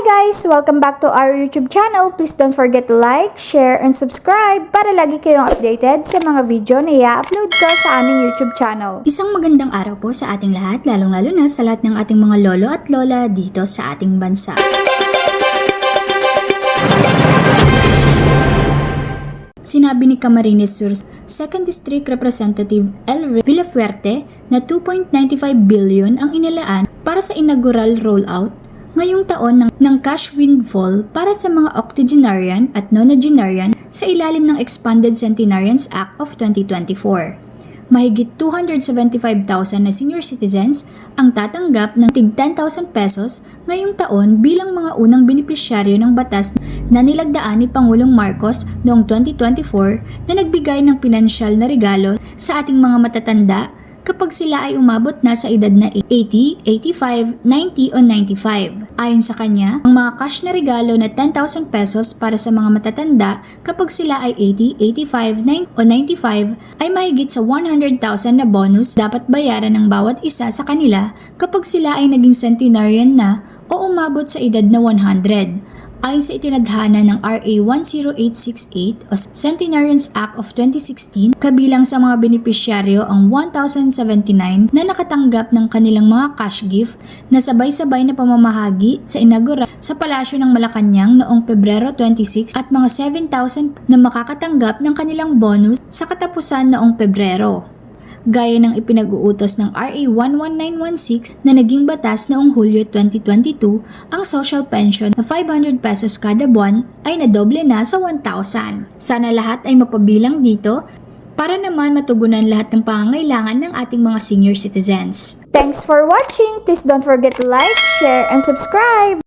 guys! Welcome back to our YouTube channel. Please don't forget to like, share, and subscribe para lagi kayong updated sa mga video na i-upload ko sa aming YouTube channel. Isang magandang araw po sa ating lahat, lalong-lalo na sa lahat ng ating mga lolo at lola dito sa ating bansa. Sinabi ni Camarines Sur 2nd District Representative El Villafuerte na 2.95 billion ang inilaan para sa inaugural rollout ngayong taon ng, ng cash windfall para sa mga octogenarian at nonagenarian sa ilalim ng Expanded Centenarians Act of 2024 mahigit 275,000 na senior citizens ang tatanggap ng tig 10,000 pesos ngayong taon bilang mga unang benepisyaryo ng batas na nilagdaan ni Pangulong Marcos noong 2024 na nagbigay ng pinansyal na regalo sa ating mga matatanda kapag sila ay umabot na sa edad na 80, 85, 90 o 95. Ayon sa kanya, ang mga cash na regalo na 10,000 pesos para sa mga matatanda kapag sila ay 80, 85, 90 o 95 ay mahigit sa 100,000 na bonus dapat bayaran ng bawat isa sa kanila kapag sila ay naging centenarian na o umabot sa edad na 100. Ayon sa itinadhana ng RA 10868 o Centenarians Act of 2016, kabilang sa mga benepisyaryo ang 1,079 na nakatanggap ng kanilang mga cash gift na sabay-sabay na pamamahagi sa inaugural sa Palasyo ng Malacanang noong Pebrero 26 at mga 7,000 na makakatanggap ng kanilang bonus sa katapusan noong Pebrero gaya ng ipinag-uutos ng RA 11916 na naging batas noong Hulyo 2022, ang social pension na 500 pesos kada buwan ay nadoble na sa 1,000. Sana lahat ay mapabilang dito para naman matugunan lahat ng pangangailangan ng ating mga senior citizens. Thanks for watching! Please don't forget to like, share, and subscribe!